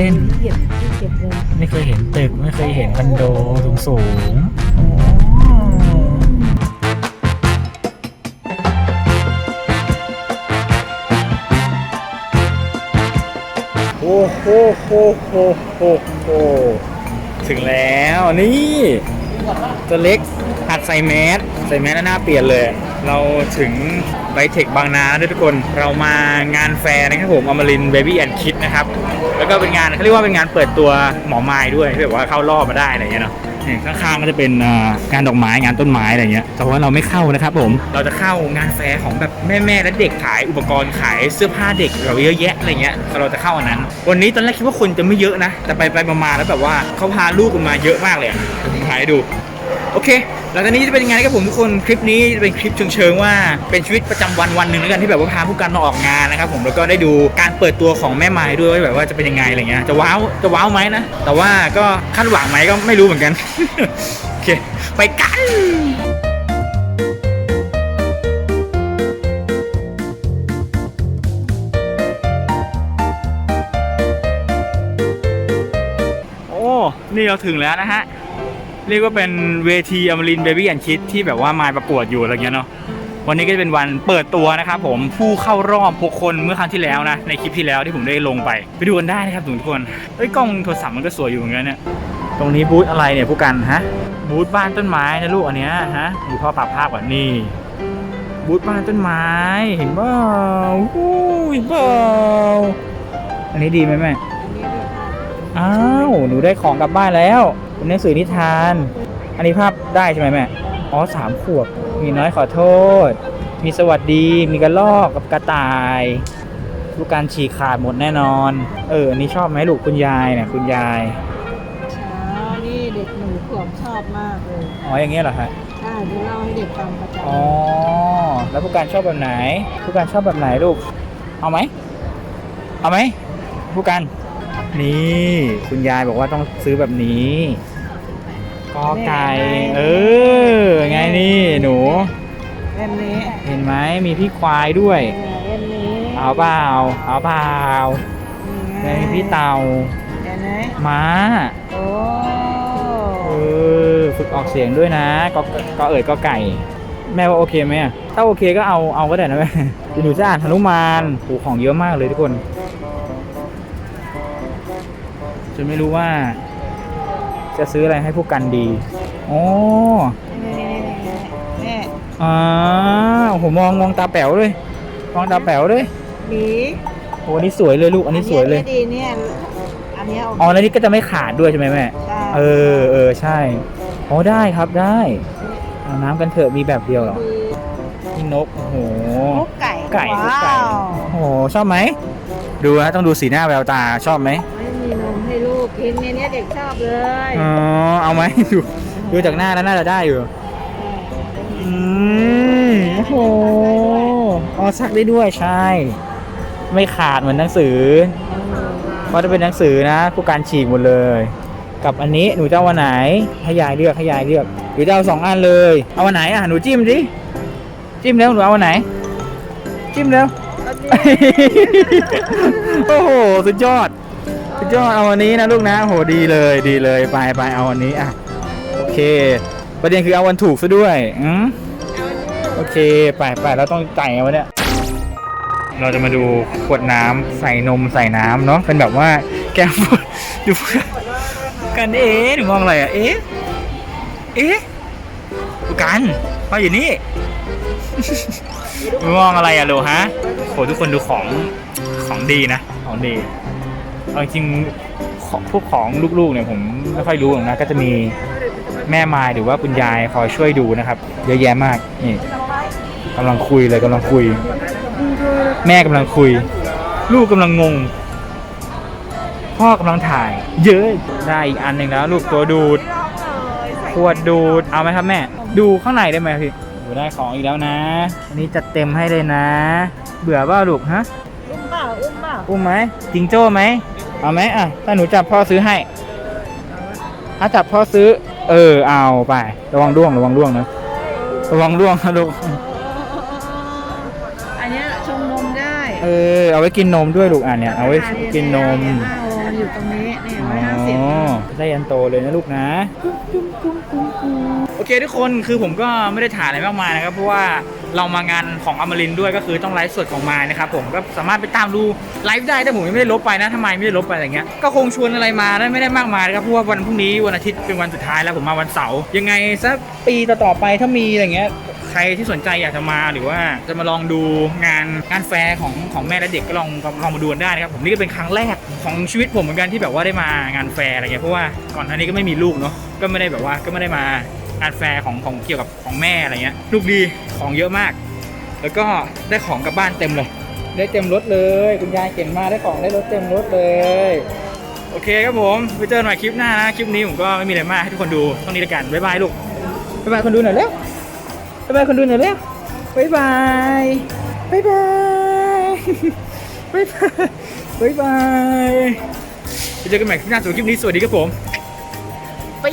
เก็บเงินไม่เคยเห็นตึก ไม่เคยเห็นคอนโดสูงสูงโอ้โหโหโหโหโหถึงแล้วนี่ตัวเล็กหัดใส่แมสใส่แมสแล้วหน้าเปลี่ยนเลย เราถึง ไบเทคบางนาด้วยทุกคนเรามางานแฟร์นะครับผมอมรินเบบี้แอนด์คิดนะครับ แล้วก็เป็นงานเขาเรียกว่าเป็นงานเปิดตัวหมอไม้ด้วยที่แบบว่าเข้ารอบมาได้อะไรเงี้ยเนาะข้างๆก็จะเป็นอ่างานดอกไม้งานต้นไม้อะไรเงี้ยแต่ว่าเราไม่เข้านะครับผมเราจะเข้างานแฟร์ของแบบแม่ๆและเด็กขายอุปกรณ์ขายเสื้อผ้าเด็กเราเยอะแยะอะไรเงี้ยเราจะเข้าอันนั้น วันนี้ตอนแรกคิดว่าคนจะไม่เยอะนะ แต่ไปไปมาๆแล้วแบบว่าเขาพาลูกมาเยอะมากเลยถ่ายดู โอเค หลังจากนี้จะเป็นยังไงครับผมทุกคน คลิปนี้จะเป็นคลิปเชิงๆว่าเป็นชีวิตประจำวันวันหนึ่งแล้วกันที่แบบว่าพาผู้การมาออกงานนะครับผม แล้วก็ได้ดูการเปิดตัวของแม่ไม้ด้วยแบบว่าจะเป็นยังไงอะไรเงี้ย จะว้าว จะว้าวไหมนะ แต่ว่าก็คาดหวังไหมก็ไม่รู้เหมือนกัน โอเค ไปกันโอ้นี่เราถึงแล้วนะฮะ เรียกว่าเป็นเวทีอมรินเบบี้แอนคิดที่แบบว่ามาประกวดอยู่อะไรเงี้ยเนาะวันนี้ก็จะเป็นวันเปิดตัวนะครับผมผู้เข้ารอบหกคนเมื่อครั้งที่แล้วนะ ในคลิปที่แล้วที่ผมได้ลงไป ไปดูกันได้นะครับทุกคนเอ้ยกล้องโทรศัพท์มันก็สวยอยู่เหมือนกันเนี่ยตรงนี้บูธอะไรเนี่ยผู้กันฮะบูธบ้านต้นไม้นะลูกอันเนี้ยฮะดูพ่อปรับภาพก่อนนี่บูธบ้านต้นไม้เห็นเปล่าอู้เห็นเปล่าอันนี้ดีไหมแม่อ้าวหนูได้ของกลับบ้านแล้ว เป็นหนังสือนิทาน อันนี้ภาพได้ใช่ไหมแม่ อ๋อสามขวบ มีน้อยขอโทษ มีสวัสดี มีกระลอกกับกระต่ายลูกการฉีกขาดหมดแน่นอน เอออันนี้ชอบไหมลูกคุณยายเนี่ยคุณยายเช้านี่เด็กหนูขวบชอบมากเลยอ๋ออย่างเงี้ยเหรอฮะ ใช่เดี๋ยวเล่าให้เด็กฟังประจำอ๋อ แล้วผู้การชอบแบบไหน ผู้การชอบแบบไหนลูก เอาไหม เอาไหม ผู้การ นี่ คุณยายบอกว่าต้องซื้อแบบนี้ กอไก่ เออ ไงนี่หนู เล่มนี้เห็นไหมมีพี่ควายด้วยเออเล่มนี้เอาเปล่าเอาเปล่านี่ไงมีพี่เต่า เห็นไหมม้า โอ้เออ ฝึกออกเสียงด้วยนะ ก็ก็เอ่ยก็ไก่ แม่ว่าโอเคไหมอะถ้าโอเคก็เอาเอาก็ได้นะแม่เดี๋ยวหนูจะอ่านหนุมานโอ้ของเยอะมากเลยทุกคน จนไม่รู้ว่า จะซื้ออะไรให้พวกกันดีอ๋อนี่นี่นี่นี่นี่อ่าโอ้โหมองมองตาแป๋วเลย มองตาแป๋วเลยหมีโอ้อันนี้สวยเลยลูก อันนี้สวยเลยอันนี้ดีเนี่ย อันเนี้ยโอเคอ๋อแล้วนี่ก็จะไม่ขาดด้วยใช่ไหมแม่ใช่เออ เออ ใช่ อ๋อ ได้ครับ ได้เอาน้ำกันเถอะ มีแบบเดียวเหรอดีนี่นก โอ้โหลูกไก่ ไก่ลูกไก่ว้าวโอ้โห ชอบไหม ดูนะต้องดูสีหน้าแววตา ชอบไหมไม่มีนมให้ลู กกินเนี่ยเนี่ยเด็กชอบเลยอ๋อเอาไหมดูดูจากหน้าแล้วน่าจะได้อยู่อืมโอ้โหอ๋อซักได้ด้วยใช่ ไม่ขาดเหมือนหนังสือเพราะถ้าเป็นหนังสือนะผู้การฉีกหมดเลย กับอันนี้หนูจะเอาวันไหนให้ยายเลือกให้ยายเลือกหรือจะเอาสองอันเลยเอาวันไหนอะหนูจิ้มดิจิ้มแล้วหนูเอาวันไหน จิ้มแล้วโอ้โห สุดยอด สุดยอดเอาวันนี้นะลูกนะโหดีเลยดีเลยไปไปเอาวันนี้อะโอเค ประเด็นคือเอาวันถูกซะด้วยอืมโอเคไปไปเราต้องจ่ายเอาวันเนี้ยเราจะมาดูขวดน้ำใส่นมใส่น้ำเนาะเป็นแบบว่าแก้วดูกันเอ๊ะหนูมองอะไรอะเอ๊ะเอ๊ะดูกันพ่อยู่นี่ หนูมองอะไรอะโลฮะโหทุกคนดูของของดีนะของดี เอาจริงๆของพวกของลูกๆเนี่ยผมไม่ค่อยรู้หรอกนะก็จะมีแม่ไม้หรือว่าคุณยายคอยช่วยดูนะครับ เยอะแยะมากนี่กำลังคุยเลยกำลังคุย แม่กำลังคุย ลูกกำลังงง พ่อกำลังถ่าย เยอะได้อีกอันหนึ่งแล้ว ลูกตัวดูดขวดดูดเอาไหมครับแม่ ดูข้างในได้ไหมพี่ดูได้ของอีกแล้วนะอันนี้จัดเต็มให้เลยนะ เบื่อเปล่าลูกฮะอุ้มเปล่าอุ้มเปล่าอุ้มไหมจิงโจ้ไหม เอาไหมอะ ถ้าหนูจับพ่อซื้อให้ถ้าจับพ่อซื้อ เออ เอาไป ระวังร่วง ระวังร่วงนะ ระวังร่วงนะลูก อันเนี้ยชงนมได้ เออ เอาไว้กินนมด้วยลูกอะเนี่ย เอาไว้กินนมห้าโล มันอยู่ตรงนี้นี่ร้อยห้าสิบอ๋อได้ยันโตเลยนะลูกนะ โอเคทุกคนคือผมก็ไม่ได้ถ่ายอะไรมากมายนะครับ เพราะว่าเรามางานของอมรินทร์ด้วยก็คือต้องไลฟ์สดของมายนะครับผมก็สามารถไปตามดูไลฟ์ได้แต่ผมยังไม่ได้ลบไปนะทำไมไม่ได้ลบไปอะไรเงี้ยก็คงชวนอะไรมาได้ไม่ได้มากมายนะครับเพราะว่าวันพรุ่งนี้วันอาทิตย์เป็นวันสุดท้ายแล้วผมมาวันเสาร์ยังไงสักปีต่อๆไปถ้ามีอะไรเงี้ย ใครที่สนใจอยากจะมาหรือว่าจะมาลองดูงานงานแฟร์ของของแม่และเด็กก็ลองลองมาดูกันได้นะครับผมนี่ก็เป็นครั้งแรกของชีวิตผมเหมือนกันที่แบบว่าได้มางานแฟร์อะไรเงี้ยเพราะว่าก่อนหน้านี้ก็ไม่มีลูกเนาะก็ไม่ได้แบบว่าก็ไม่ได้มางานแฟร์ของของเกี่ยวกับของแม่อะไรเงี้ยลูกดีของเยอะมาก แล้วก็ได้ของกลับบ้านเต็มเลย ได้เต็มรถเลยคุณยายเก่งมากได้ของได้รถเต็มรถเลยโอเคครับผมไปเจอกันใหม่คลิปหน้านะคลิปนี้ผมก็ไม่มีอะไรมากให้ทุกคนดูต้งนี้ละกันบ๊ายบายลูกบ๊ายบายคนดูหน่อยเร็ว บ๊ายบายคนดูหน่อยเร็วบ๊ายบายบ๊ายบายบ๊ายบายบ๊ายบายเจอกันใหม่คลิปหน้าสำหรับคลิปนี้สวัสดีครับผม ไป